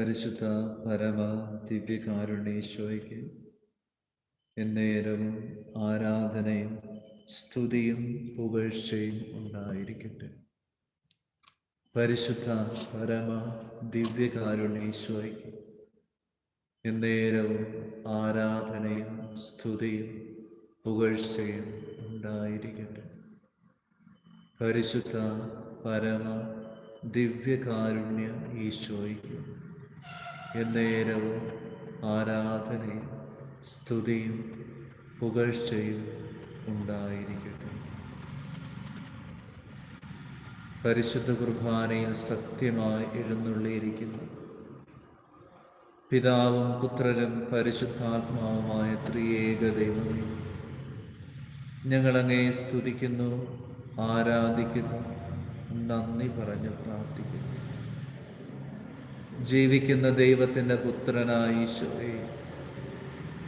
പരിശുദ്ധ പരമ ദിവ്യകാരുണ്യേശോയ്ക്ക് എന്നേരവും ആരാധനയും സ്തുതിയും പുകഴ്ചയും ഉണ്ടായിരിക്കട്ടെ. പരിശുദ്ധ പരമ ദിവ്യകാരുണ്യേശോയ്ക്ക് എന്നേരവും ആരാധനയും സ്തുതിയും പുകഴ്ചയും ഉണ്ടായിരിക്കട്ടെ. പരിശുദ്ധ പരമ ദിവ്യകാരുണ്യ ഈശോയ്ക്ക് എന്നേരവും ആരാധനയും സ്തുതിയും പുകഴ്ചയും ഉണ്ടായിരിക്കട്ടെ. പരിശുദ്ധ കുർബാനയിൽ സത്യമായി എഴുന്നള്ളിയിരിക്കുന്നു. പിതാവും പുത്രനും പരിശുദ്ധാത്മാവുമായ ത്രിയേക ദൈവമേ ഞങ്ങളങ്ങേ സ്തുതിക്കുന്നു ആരാധിക്കുന്നു നന്ദി പറഞ്ഞു പ്രാർത്ഥിക്കുന്നു. ജീവിക്കുന്ന ദൈവത്തിന്റെ പുത്രനായ ഈശോയെ.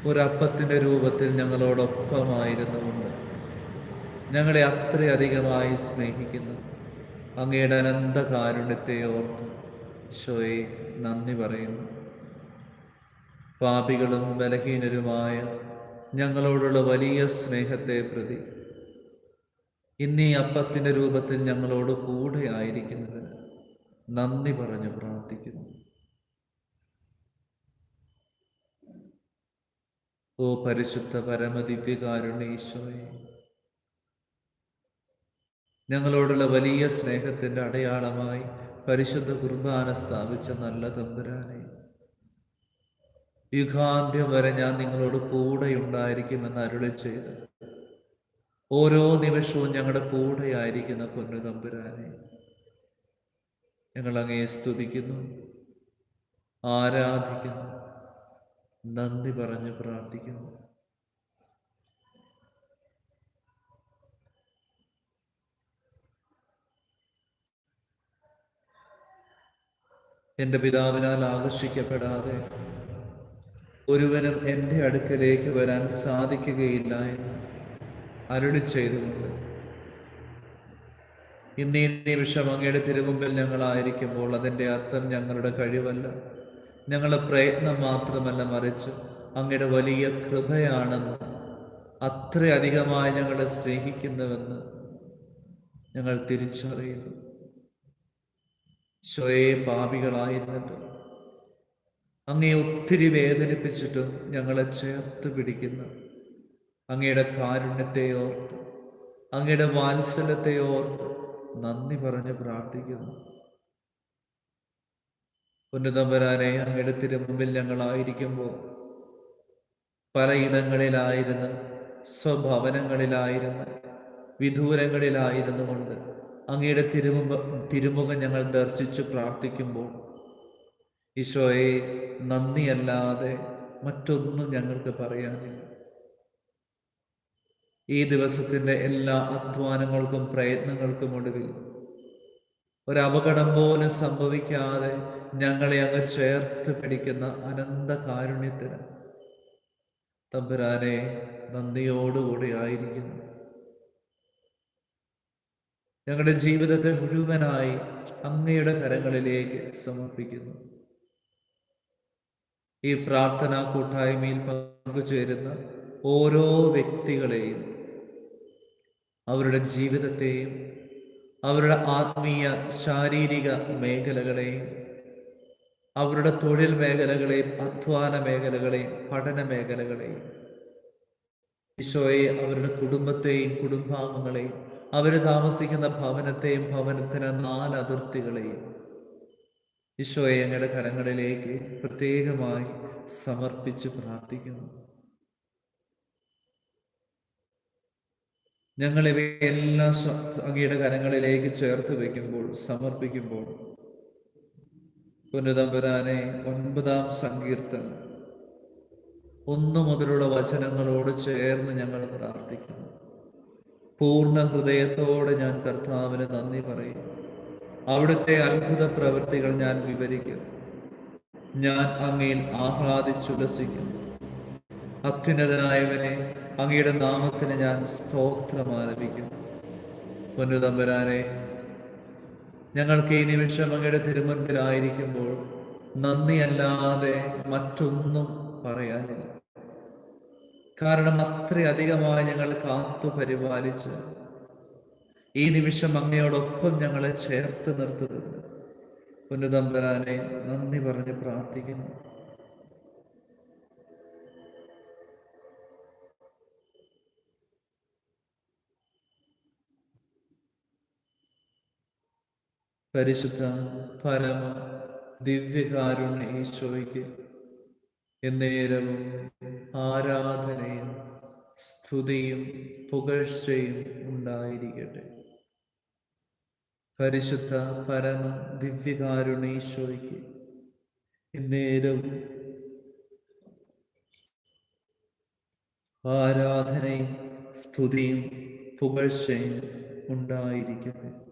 ഒരപ്പത്തിന്റെ രൂപത്തിൽ ഞങ്ങളോടൊപ്പമായിരുന്നുകൊണ്ട് ഞങ്ങളെ അത്രയധികമായി സ്നേഹിക്കുന്നു. അങ്ങയുടെ അനന്ത കാരുണ്യത്തെ ഓർത്ത് ഈശോയെ നന്ദി പറയുന്നു. പാപികളും ബലഹീനരുമായ ഞങ്ങളോടുള്ള വലിയ സ്നേഹത്തെ പ്രതി ഇന്നീ അപ്പത്തിന്റെ രൂപത്തിൽ ഞങ്ങളോട് കൂടെ ആയിരിക്കുന്നതിന് നന്ദി പറഞ്ഞു പ്രാർത്ഥിക്കുന്നു. ഓ പരിശുദ്ധ പരമദിവ്യകാരുണ്യ ഈശോയെ ഞങ്ങളോടുള്ള വലിയ സ്നേഹത്തിന്റെ അടയാളമായി പരിശുദ്ധ കുർബാന സ്ഥാപിച്ച നല്ല തമ്പുരാനെ യുഗാന്ത്യം വരെ ഞാൻ നിങ്ങളോട് കൂടെ ഉണ്ടായിരിക്കുമെന്ന് അരുളി ചെയ്ത് ഓരോ നിമിഷവും ഞങ്ങളുടെ കൂടെ ആയിരിക്കുന്ന പൊന്നു തമ്പുരാനെ ഞങ്ങൾ അങ്ങയെ സ്തുതിക്കുന്നു ആരാധിക്കുന്നു. നന്ദി പറഞ്ഞ് പ്രാർത്ഥിക്കുന്നു. എന്റെ പിതാവിനാൽ ആകർഷിക്കപ്പെടാതെ ഒരുവനും എന്റെ അടുക്കലേക്ക് വരാൻ സാധിക്കുകയില്ല എന്ന് അരുളി ചെയ്തുകൊണ്ട് ഇന്ന് ഈ നിമിഷം അങ്ങയുടെ തിരുമുമ്പിൽ ഞങ്ങളായിരിക്കുമ്പോൾ അതിന്റെ അർത്ഥം ഞങ്ങളുടെ കഴിവല്ല. ഞങ്ങളുടെ പ്രയത്നം മാത്രമല്ല മറിച്ച് അങ്ങയുടെ വലിയ കൃപയാണെന്ന് അത്രയധികമായി ഞങ്ങളെ സ്നേഹിക്കുന്നുവെന്ന് ഞങ്ങൾ തിരിച്ചറിയുന്നു. സ്വയേ പാപികളായിരുന്നിട്ട് അങ്ങേ ഒത്തിരി വേദനിപ്പിച്ചിട്ടും ഞങ്ങളെ ചേർത്ത് പിടിക്കുന്ന. അങ്ങയുടെ കാരുണ്യത്തെ ഓർത്ത് അങ്ങയുടെ വാത്സല്യത്തെ ഓർത്ത് നന്ദി പറഞ്ഞ് പ്രാർത്ഥിക്കുന്നു. ഉന്നതമ്പരാനെ അങ്ങയുടെ തിരുമുമ്പിൽ ഞങ്ങളായിരിക്കുമ്പോൾ പലയിടങ്ങളിലായിരുന്ന് സ്വഭവനങ്ങളിലായിരുന്ന് വിദൂരങ്ങളിലായിരുന്നു കൊണ്ട് അങ്ങയുടെ തിരുമുമ്പ തിരുമുഖം ഞങ്ങൾ ദർശിച്ചു പ്രാർത്ഥിക്കുമ്പോൾ ഈശോയെ നന്ദിയല്ലാതെ മറ്റൊന്നും ഞങ്ങൾക്ക് പറയാനില്ല. ഈ ദിവസത്തിന്റെ എല്ലാ അധ്വാനങ്ങൾക്കും പ്രയത്നങ്ങൾക്കും ഒടുവിൽ ഒരപകടം പോലും സംഭവിക്കാതെ ഞങ്ങളെ അങ്ങ് ചേർത്ത് പിടിക്കുന്ന അനന്ത കാരുണ്യത്തിന് തമ്പുരാനെ നന്ദിയോടുകൂടി ആയിരിക്കുന്നു. ഞങ്ങളുടെ ജീവിതത്തെ മുഴുവനായി അങ്ങയുടെ കരങ്ങളിലേക്ക് സമർപ്പിക്കുന്നു. ഈ പ്രാർത്ഥനാ കൂട്ടായ്മയിൽ പങ്കുചേരുന്ന ഓരോ വ്യക്തികളെയും അവരുടെ ജീവിതത്തെയും അവരുടെ ആത്മീയ ശാരീരിക മേഖലകളെയും അവരുടെ തൊഴിൽ മേഖലകളെയും അധ്വാന മേഖലകളെയും പഠന മേഖലകളെയും ഈശോയെ അവരുടെ കുടുംബത്തെയും കുടുംബാംഗങ്ങളെയും അവർ താമസിക്കുന്ന ഭവനത്തെയും ഭവനത്തിന് നാല് അതിർത്തികളെയും ഈശോയെ ഞങ്ങളുടെ കരങ്ങളിലേക്ക് പ്രത്യേകമായി സമർപ്പിച്ച് പ്രാർത്ഥിക്കുന്നു. ഞങ്ങൾ ഇവയെല്ലാം അങ്ങയുടെ കരങ്ങളിലേക്ക് ചേർത്ത് വയ്ക്കുമ്പോൾ സമർപ്പിക്കുമ്പോൾ. പുനതമ്പുരാനെ ഒൻപതാം സങ്കീർത്തനം. ഒന്നു മുതലുള്ള വചനങ്ങളോട് ചേർന്ന് ഞങ്ങൾ പ്രാർത്ഥിക്കുന്നു. പൂർണ ഹൃദയത്തോടെ ഞാൻ കർത്താവിന് നന്ദി പറയും. അവിടുത്തെ അത്ഭുത പ്രവൃത്തികൾ ഞാൻ വിവരിക്കും. ഞാൻ അങ്ങയിൽ ആഹ്ലാദിച്ചുല്ലസിക്കുന്നു അത്യുന്നതനായവനെ അങ്ങയുടെ നാമത്തിന് ഞാൻ സ്തോത്രം ആരംഭിക്കും പൊന്നുതമ്പരാനെ ഞങ്ങൾക്ക് ഈ നിമിഷം അങ്ങയുടെ തിരുമുൻപിലായിരിക്കുമ്പോൾ നന്ദിയല്ലാതെ മറ്റൊന്നും പറയാനില്ല. കാരണം അത്രയധികമായി ഞങ്ങൾ കാത്തു പരിപാലിച്ച് ഈ നിമിഷം അങ്ങയോടൊപ്പം ഞങ്ങളെ ചേർത്ത് നിർത്തുന്നത് പൊന്നുതമ്പരാനെ നന്ദി പറഞ്ഞ് പ്രാർത്ഥിക്കുന്നു. പരിശുദ്ധ പരമ ദിവ്യകാരുണ്യ ഈശോയ്ക്ക് എന്നേരവും ആരാധനയും സ്തുതിയും പുകഴ്ചയും ഉണ്ടായിരിക്കട്ടെ. പരിശുദ്ധ പരമ ദിവ്യകാരുണ്യ ഈശോയ്ക്ക് എന്നേരവും ആരാധനയും സ്തുതിയും പുകഴ്ചയും ഉണ്ടായിരിക്കട്ടെ.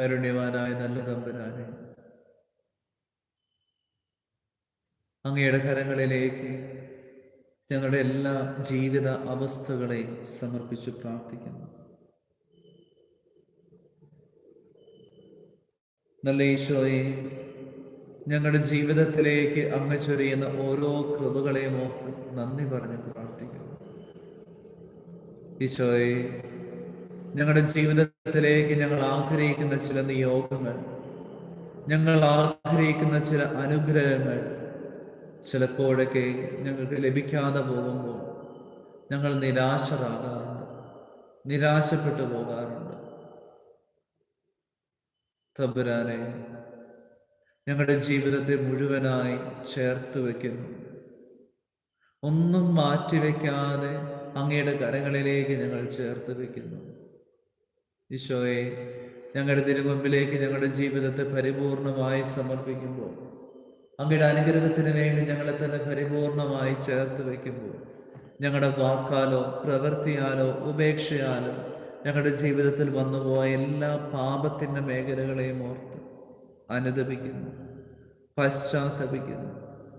കരുണ്യവാനായ നല്ല തമ്പുരാനെ അങ്ങയുടെ കരങ്ങളിലേക്ക് ഞങ്ങളുടെ എല്ലാ ജീവിത അവസ്ഥകളെയും സമർപ്പിച്ച് പ്രാർത്ഥിക്കുന്നു. നല്ല ഈശോയെ ഞങ്ങളുടെ ജീവിതത്തിലേക്ക് അങ്ങ് ചൊരിയുന്ന ഓരോ കൃപകളെയും ഓർത്ത് നന്ദി പറഞ്ഞ് പ്രാർത്ഥിക്കുന്നു. ഈശോയെ ഞങ്ങളുടെ ജീവിതത്തിലേക്ക് ഞങ്ങൾ ആഗ്രഹിക്കുന്ന ചില നിയോഗങ്ങൾ ഞങ്ങൾ ആഗ്രഹിക്കുന്ന ചില അനുഗ്രഹങ്ങൾ ചിലപ്പോഴൊക്കെ ഞങ്ങൾക്ക് ലഭിക്കാതെ പോകുമ്പോൾ ഞങ്ങൾ നിരാശരാകാറുണ്ട് നിരാശപ്പെട്ടു പോകാറുണ്ട്. തമ്പുരാനെ ഞങ്ങളുടെ ജീവിതത്തെ മുഴുവനായി ചേർത്ത് വയ്ക്കുന്നു ഒന്നും മാറ്റിവെക്കാതെ അങ്ങയുടെ കരങ്ങളിലേക്ക് ഞങ്ങൾ ചേർത്ത് വയ്ക്കുന്നു ഈശോയെ ഞങ്ങളുടെ തിരുമുമ്പിലേക്ക് ഞങ്ങളുടെ ജീവിതത്തെ പരിപൂർണമായി സമർപ്പിക്കുമ്പോൾ അങ്ങയുടെ അനുഗ്രഹത്തിന് വേണ്ടി ഞങ്ങളെ തന്നെ പരിപൂർണമായി ചേർത്ത് വയ്ക്കുമ്പോൾ ഞങ്ങളുടെ വാക്കാലോ പ്രവൃത്തിയാലോ ഉപേക്ഷയാലോ ഞങ്ങളുടെ ജീവിതത്തിൽ വന്നുപോയ എല്ലാ പാപത്തിന്റെ മേഖലകളെയും ഓർത്ത് അനുദപിക്കുന്നു പശ്ചാത്തപിക്കുന്നു.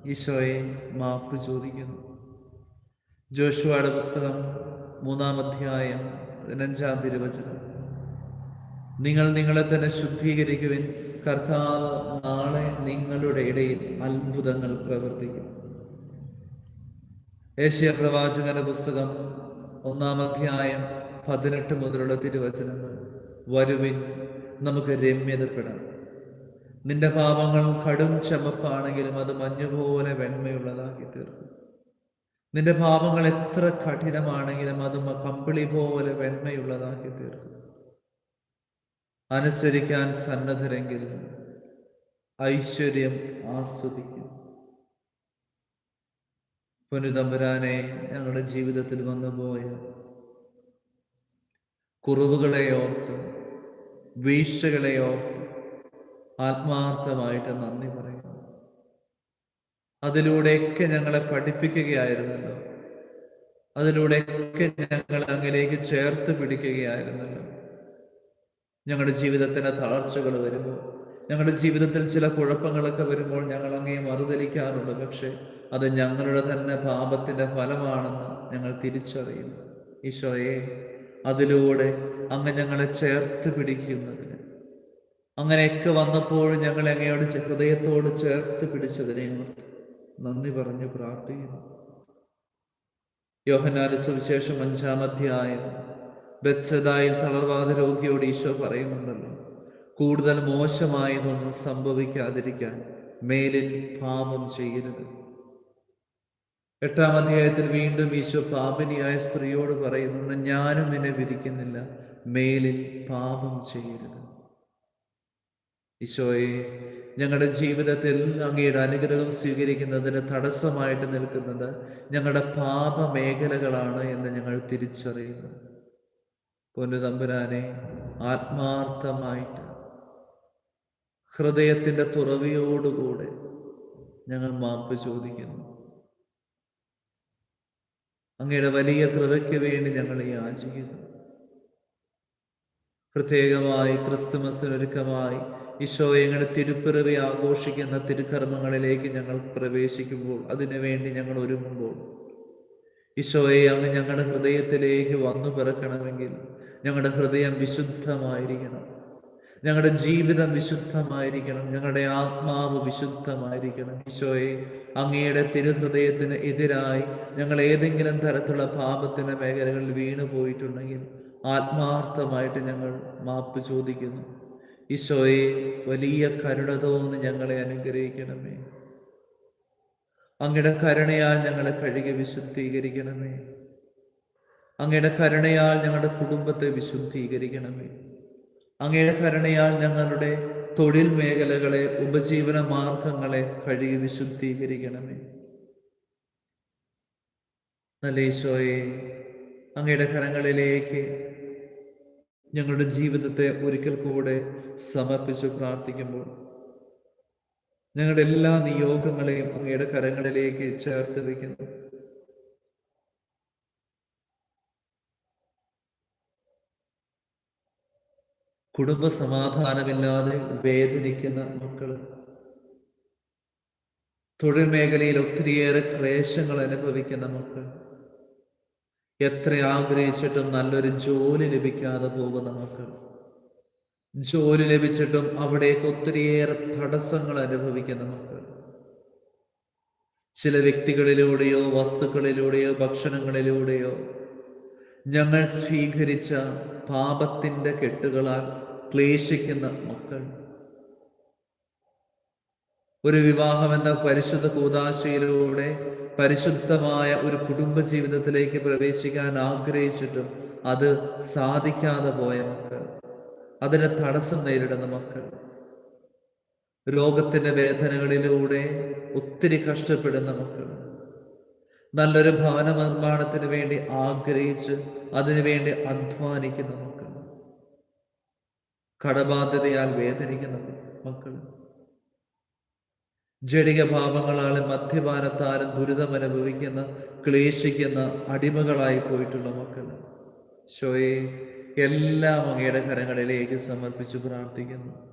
ഈശോയെ മാപ്പ് ചോദിക്കുന്നു. ജോഷുവയുടെ പുസ്തകം മൂന്നാം അധ്യായം പതിനഞ്ചാം തിരുവചനം. നിങ്ങൾ നിങ്ങളെ തന്നെ ശുദ്ധീകരിക്കുവിൻ. കർത്താവ് നാളെ നിങ്ങളുടെ ഇടയിൽ അത്ഭുതങ്ങൾ പ്രവർത്തിക്കും. ഏഷ്യ പ്രവാചകന്റെ പുസ്തകം ഒന്നാം അധ്യായം പതിനെട്ട് മുതലുള്ള തിരുവചനങ്ങൾ. വരുവിൻ നമുക്ക് രമ്യതപ്പെടാം. നിന്റെ പാപങ്ങൾ കടും ചമപ്പാണെങ്കിലും അത് മഞ്ഞുപോലെ വെണ്മയുള്ളതാക്കി തീർക്കും. നിന്റെ പാപങ്ങൾ എത്ര കഠിനമാണെങ്കിലും അത് കമ്പിളി പോലെ വെണ്മയുള്ളതാക്കി തീർക്കും. അനുസരിക്കാൻ സന്നദ്ധരെങ്കിൽ ഐശ്വര്യം ആസ്വദിക്കും. പുനുതമ്പുരാനെ ഞങ്ങളുടെ ജീവിതത്തിൽ വന്നുപോയ കുറവുകളെ ഓർത്ത് വീഴ്ചകളെ ഓർത്ത് ആത്മാർത്ഥമായിട്ട് നന്ദി പറയുന്നു. അതിലൂടെയൊക്കെ ഞങ്ങളെ പഠിപ്പിക്കുകയായിരുന്നല്ലോ. അതിലൂടെയൊക്കെ ഞങ്ങൾ അങ്ങിലേക്ക് ചേർത്ത് പിടിക്കുകയായിരുന്നല്ലോ. ഞങ്ങളുടെ ജീവിതത്തിന് തളർച്ചകൾ വരുമ്പോൾ ഞങ്ങളുടെ ജീവിതത്തിൽ ചില കുഴപ്പങ്ങളൊക്കെ വരുമ്പോൾ ഞങ്ങൾ അങ്ങേ മറുതലിക്കാറുണ്ട്. പക്ഷേ അത് ഞങ്ങളുടെ തന്നെ പാപത്തിന്റെ ഫലമാണെന്ന് ഞങ്ങൾ തിരിച്ചറിയുന്നു. ഈശോയെ അതിലൂടെ അങ്ങ് ഞങ്ങളെ ചേർത്ത് പിടിക്കുന്നതിന് അങ്ങനെയൊക്കെ വന്നപ്പോഴും ഞങ്ങൾ അങ്ങയോട് ഹൃദയത്തോട് ചേർത്ത് പിടിച്ചതിനെ നന്ദി പറഞ്ഞ് പ്രാർത്ഥിക്കുന്നു. യോഹനാന സുവിശേഷം അഞ്ചാം അധ്യായം ബത്സദായിൽ തളർവാദ രോഗിയോട് ഈശോ പറയുന്നുണ്ടല്ലോ. കൂടുതൽ മോശമായതൊന്നും സംഭവിക്കാതിരിക്കാൻ മേലിൽ പാപം ചെയ്യരുത്. എട്ടാം അധ്യായത്തിൽ വീണ്ടും ഈശോ പാപിനിയായ സ്ത്രീയോട് പറയുന്നുണ്ട് ഞാനും നിന്നെ വിധിക്കുന്നില്ല മേലിൽ പാപം ചെയ്യരുത്. ഈശോയെ ഞങ്ങളുടെ ജീവിതത്തിൽ അങ്ങയുടെ അനുഗ്രഹം സ്വീകരിക്കുന്നതിന് തടസ്സമായിട്ട് നിൽക്കുന്നത് ഞങ്ങളുടെ പാപ മേഖലകളാണ് എന്ന് ഞങ്ങൾ തിരിച്ചറിയുന്നു. പൊന്നുതമ്പുരാനെ ആത്മാർത്ഥമായിട്ട് ഹൃദയത്തിന്റെ തുറവിയോടുകൂടെ ഞങ്ങൾ മാപ്പ് ചോദിക്കുന്നു. അങ്ങയുടെ വലിയ കൃപയ്ക്ക് വേണ്ടി ഞങ്ങൾ യാചിക്കുന്നു. പ്രത്യേകമായി ക്രിസ്തുമസിനൊരുക്കമായി ഈശോ എങ്ങനെ തിരുപ്പിറവി ആഘോഷിക്കുന്ന തിരുക്കർമ്മങ്ങളിലേക്ക് ഞങ്ങൾ പ്രവേശിക്കുമ്പോൾ അതിനുവേണ്ടി ഞങ്ങൾ ഒരുങ്ങുമ്പോൾ ഈശോയെ അങ്ങ് ഞങ്ങളുടെ ഹൃദയത്തിലേക്ക് വന്നു പിറക്കണമെങ്കിൽ ഞങ്ങളുടെ ഹൃദയം വിശുദ്ധമായിരിക്കണം. ഞങ്ങളുടെ ജീവിതം വിശുദ്ധമായിരിക്കണം. ഞങ്ങളുടെ ആത്മാവ് വിശുദ്ധമായിരിക്കണം. ഈശോയെ അങ്ങയുടെ തിരുഹൃദയത്തിന് എതിരായി ഞങ്ങൾ ഏതെങ്കിലും തരത്തിലുള്ള പാപത്തിന്റെ മേഖലകളിൽ വീണു പോയിട്ടുണ്ടെങ്കിൽ ആത്മാർത്ഥമായിട്ട് ഞങ്ങൾ മാപ്പ് ചോദിക്കുന്നു. ഈശോയെ വലിയ കരുണ തോന്നി ഞങ്ങളെ അനുഗ്രഹിക്കണമേ. അങ്ങയുടെ കരുണയാൽ ഞങ്ങളെ കഴുകി വിശുദ്ധീകരിക്കണമേ. അങ്ങയുടെ കരുണയാൽ ഞങ്ങളുടെ കുടുംബത്തെ വിശുദ്ധീകരിക്കണമേ. അങ്ങയുടെ കരുണയാൽ ഞങ്ങളുടെ തൊഴിൽ മേഖലകളെ ഉപജീവന മാർഗങ്ങളെ കഴുകി വിശുദ്ധീകരിക്കണമേ. നല്ലീശോയെ അങ്ങയുടെ കരങ്ങളിലേക്ക് ഞങ്ങളുടെ ജീവിതത്തെ ഒരിക്കൽ കൂടെ സമർപ്പിച്ചു പ്രാർത്ഥിക്കുമ്പോൾ ഞങ്ങളുടെ എല്ലാ നിയോഗങ്ങളെയും അങ്ങയുടെ കരങ്ങളിലേക്ക് ചേർത്ത് വയ്ക്കുന്നു. കുടുംബ സമാധാനമില്ലാതെ വേദനിക്കുന്ന മക്കൾ തൊഴിൽ മേഖലയിൽ ഒത്തിരിയേറെ ക്ലേശങ്ങൾ അനുഭവിക്കുന്ന മക്കൾ എത്ര ആഗ്രഹിച്ചിട്ടും നല്ലൊരു ജോലി ലഭിക്കാതെ പോകുന്ന മക്കൾ ജോലി ലഭിച്ചിട്ടും അവിടേക്ക് ഒത്തിരിയേറെ തടസ്സങ്ങൾ അനുഭവിക്കുന്ന മക്കൾ ചില വ്യക്തികളിലൂടെയോ വസ്തുക്കളിലൂടെയോ ഭക്ഷണങ്ങളിലൂടെയോ ഞങ്ങൾ സ്വീകരിച്ച പാപത്തിന്റെ കെട്ടുകളാൽ ക്ലേശിക്കുന്ന മക്കൾ. ഒരു വിവാഹം എന്ന പരിശുദ്ധ കൂതാശയിലൂടെ പരിശുദ്ധമായ ഒരു കുടുംബ ജീവിതത്തിലേക്ക് പ്രവേശിക്കാൻ ആഗ്രഹിച്ചിട്ടും അത് സാധിക്കാതെ പോയ മക്കൾ. അതിന് തടസ്സം നേരിടുന്ന മക്കൾ. രോഗത്തിന്റെ വേദനകളിലൂടെ ഒത്തിരി കഷ്ടപ്പെടുന്ന മക്കൾ. നല്ലൊരു ഭവന നിർമ്മാണത്തിന് വേണ്ടി ആഗ്രഹിച്ച് അതിനുവേണ്ടി അധ്വാനിക്കുന്ന മക്കൾ കടബാധ്യതയാൽ വേദനിക്കുന്ന മക്കൾ ജടിക ഭാവങ്ങളാലും മദ്യപാനത്താലും ദുരിതം അനുഭവിക്കുന്ന ക്ലേശിക്കുന്ന അടിമകളായി പോയിട്ടുള്ള മക്കൾ ഷോയെ എല്ലാം അങ്ങയുടെ കരങ്ങളിലേക്ക് സമർപ്പിച്ചു പ്രാർത്ഥിക്കുന്നു.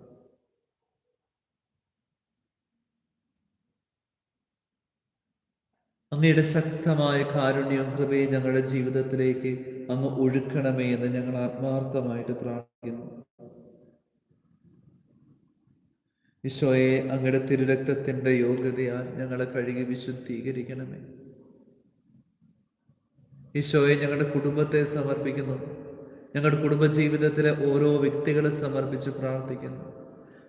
അങ്ങയുടെ ശക്തമായ കാരുണ്യവും കൃപയും ഞങ്ങളുടെ ജീവിതത്തിലേക്ക് അങ്ങ് ഒഴുക്കണമേ എന്ന് ഞങ്ങൾ ആത്മാർത്ഥമായിട്ട് പ്രാർത്ഥിക്കുന്നു. ഈശോയെ അങ്ങയുടെ തിരുരക്തത്തിന്റെ യോഗ്യതയാൽ ഞങ്ങളെ കഴുകി വിശുദ്ധീകരിക്കണമേ. ഈശോയെ ഞങ്ങളുടെ കുടുംബത്തെ സമർപ്പിക്കുന്നു. ഞങ്ങളുടെ കുടുംബജീവിതത്തിലെ ഓരോ വ്യക്തികളെ സമർപ്പിച്ച് പ്രാർത്ഥിക്കുന്നു.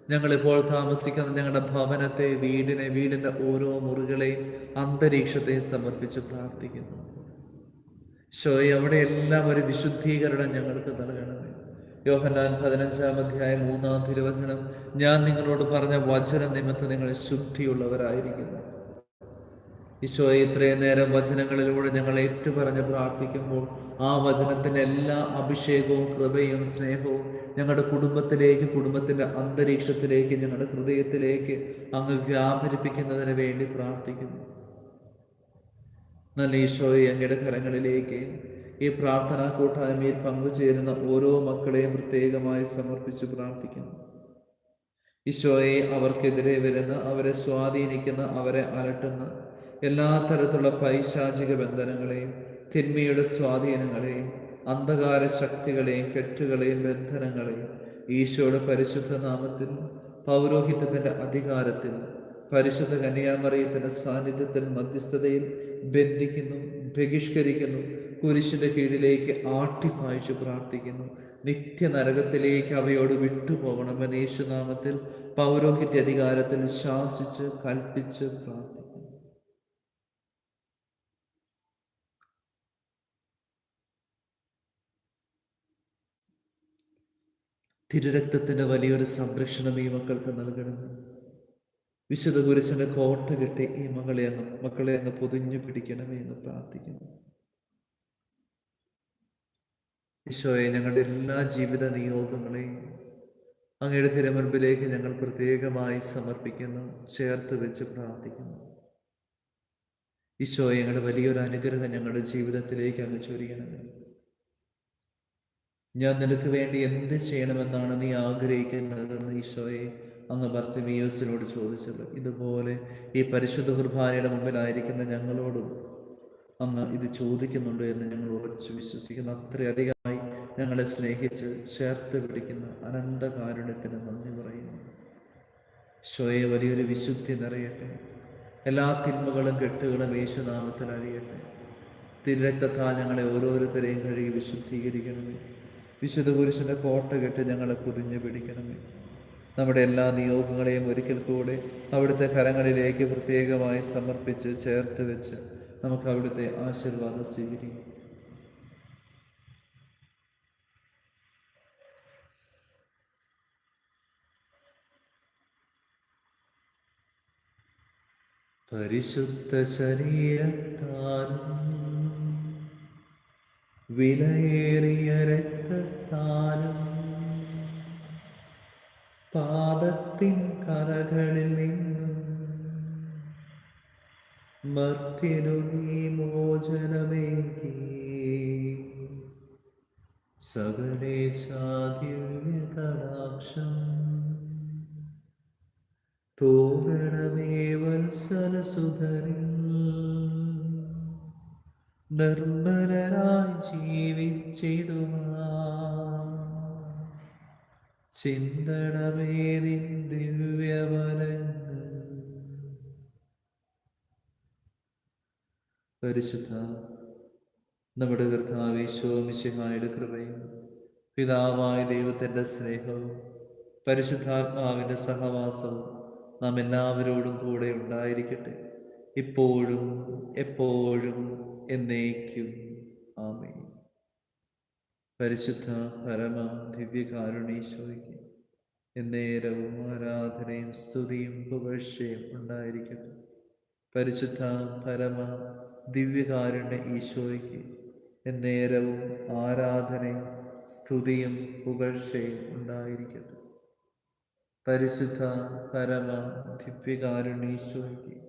ഞങ്ങളിപ്പോൾ താമസിക്കുന്ന ഞങ്ങളുടെ ഭവനത്തെ വീടിനെ വീടിന്റെ ഓരോ മുറികളെയും അന്തരീക്ഷത്തെ സമർപ്പിച്ച് പ്രാർത്ഥിക്കുന്നു. ഷോയെ അവിടെ എല്ലാം ഒരു വിശുദ്ധീകരണം ഞങ്ങൾക്ക് നൽകണമേ. യോഹന്നാൻ പതിനഞ്ചാം അധ്യായം മൂന്നാം തിരുവചനം. ഞാൻ നിങ്ങളോട് പറഞ്ഞ വചന നിമിത്തം നിങ്ങൾ ശുദ്ധിയുള്ളവരായിരിക്കുന്നു. ഈശോയെ ഇത്രയും നേരം വചനങ്ങളിലൂടെ ഞങ്ങൾ ഏറ്റുപറഞ്ഞ് പ്രാർത്ഥിക്കുമ്പോൾ ആ വചനത്തിന്റെ എല്ലാ അഭിഷേകവും കൃപയും സ്നേഹവും ഞങ്ങളുടെ കുടുംബത്തിലേക്ക് കുടുംബത്തിന്റെ അന്തരീക്ഷത്തിലേക്ക് ഞങ്ങളുടെ ഹൃദയത്തിലേക്ക് അങ്ങ് വ്യാപരിപ്പിക്കുന്നതിന് വേണ്ടി പ്രാർത്ഥിക്കുന്നു. നല്ല ഈശോയെ അങ്ങയുടെ കരങ്ങളിലേക്ക് ഈ പ്രാർത്ഥനാ കൂട്ടായ്മയിൽ പങ്കുചേരുന്ന ഓരോ മക്കളെയും പ്രത്യേകമായി സമർപ്പിച്ചു പ്രാർത്ഥിക്കുന്നു. ഈശോയെ അവർക്കെതിരെ വരുന്ന അവരെ സ്വാധീനിക്കുന്ന അവരെ അലട്ടുന്ന എല്ലാ തരത്തിലുള്ള പൈശാചിക ബന്ധനങ്ങളെയും തിന്മയുടെ സ്വാധീനങ്ങളെയും അന്ധകാര ശക്തികളെയും കെട്ടുകളെയും ബന്ധനങ്ങളെയും ഈശോയുടെ പരിശുദ്ധ നാമത്തിൽ പൗരോഹിത്യത്തിന്റെ അധികാരത്തിൽ പരിശുദ്ധ കന്യാമറിയത്തിന്റെ സാന്നിധ്യത്തിൽ മധ്യസ്ഥതയിൽ ബന്ധിക്കുന്നു ബഹിഷ്കരിക്കുന്നു കുരിശിന്റെ കീഴിലേക്ക് ആട്ടിപ്പായിച്ചു പ്രാർത്ഥിക്കുന്നു. നിത്യനരകത്തിലേക്ക് അവയോട് വിട്ടുപോകണമെന്ന് യേശുനാമത്തിൽ പൗരോഹിത്യ അധികാരത്തിൽ ശാസിച്ച് കൽപ്പിച്ച് പ്രാർത്ഥിക്കുന്നു. തിരുരക്തത്തിന്റെ വലിയൊരു സംരക്ഷണം ഈ മക്കൾക്ക് നൽകണം. വിശുദ്ധ കുരിശിന്റെ കോട്ട കെട്ടി ഈ മകളെ അങ്ങ് മക്കളെ അങ്ങ് പൊതിഞ്ഞു പിടിക്കണമേ എന്ന് പ്രാർത്ഥിക്കുന്നു. ഈശോയെ ഞങ്ങളുടെ എല്ലാ ജീവിത നിയോഗങ്ങളെയും അങ്ങയുടെ തിരമുൻപിലേക്ക് ഞങ്ങൾ പ്രത്യേകമായി സമർപ്പിക്കുന്നു ചേർത്ത് വെച്ച് പ്രാർത്ഥിക്കുന്നു. ഈശോയെ ഞങ്ങളുടെ വലിയൊരു അനുഗ്രഹം ഞങ്ങളുടെ ജീവിതത്തിലേക്ക് അങ്ങ് ചൊരിയണമേ. ഞാൻ നിനക്ക് വേണ്ടി എന്ത് ചെയ്യണമെന്നാണ് നീ ആഗ്രഹിക്കുന്നതെന്ന് ഈശോയെ അങ്ങ് ബർത്തിമിയോസിനോട് ചോദിച്ചത്. ഇതുപോലെ ഈ പരിശുദ്ധ കുർബാനയുടെ മുമ്പിലായിരിക്കുന്ന ഞങ്ങളോടും അങ്ങ് ഇത് ചോദിക്കുന്നുണ്ട് എന്ന് ഞങ്ങൾ ഉറച്ചു വിശ്വസിക്കുന്നു. അത്രയധികമായി ഞങ്ങളെ സ്നേഹിച്ച് ചേർത്ത് പിടിക്കുന്ന അനന്ത കാരുണ്യത്തിന് നന്ദി പറയുന്നു. ശോയെ വലിയൊരു വിശുദ്ധി നിറയട്ടെ. എല്ലാ തിന്മകളും കെട്ടുകളും യേശുനാമത്തിൽ അഴിയട്ടെ തിരക്തത്താൽ ഞങ്ങളെ ഓരോരുത്തരെയും കഴുകി വിശുദ്ധീകരിക്കണമേ. വിശുദ്ധ പുരുഷന്റെ കോട്ട കെട്ട് ഞങ്ങളെ പൊതിഞ്ഞു പിടിക്കണമേ. നമ്മുടെ എല്ലാ നിയോഗങ്ങളെയും ഒരിക്കൽ കൂടെ അവിടുത്തെ കരങ്ങളിലേക്ക് പ്രത്യേകമായി സമർപ്പിച്ച് ചേർത്ത് വെച്ച് നമുക്ക് അവിടുത്തെ ആശീർവാദം സ്വീകരിക്കാം. പരിശുദ്ധ ശരീരത്താലും വിലയേറിയ രക്തത്താലും. പാപത്തിൻ കഥകളിൽ നിന്നും മർത്തിരുകി നീ മോചനമേകി. സകലേശാദിവ്യ കടാക്ഷം തൂകണമേ വത്സലസുധരിൽ നിർമ്മലരായി ജീവിച്ചിടുവാൻ. ചിന്തണമേ നിൻ ദിവ്യവരങ്ങൾ. പരിശുദ്ധ നമ്മുടെ കർത്താവേശോ മിശിഹായുടെ കൃപയും പിതാവായ ദൈവത്തിന്റെ സ്നേഹവും പരിശുദ്ധാത്മാവിന്റെ സഹവാസവും നാം എല്ലാവരോടും കൂടെ ഉണ്ടായിരിക്കട്ടെ. ഇപ്പോഴും എപ്പോഴും എന്നേക്കും. ആമേ പരിശുദ്ധ പരമ ദിവ്യകാരുണീശോയ്ക്ക് എന്നേരവും ആരാധനയും സ്തുതിയും പുകഴ്ചയും ഉണ്ടായിരിക്കട്ടെ. പരിശുദ്ധ പരമ ദിവ്യകാരുണ്യ ഈശോയ്ക്ക് എന്നേരവും ആരാധനയും സ്തുതിയും പുകഴ്ചയും ഉണ്ടായിരിക്കട്ടെ. പരിശുദ്ധ പരമ ദിവ്യകാരുണീശോയ്ക്ക്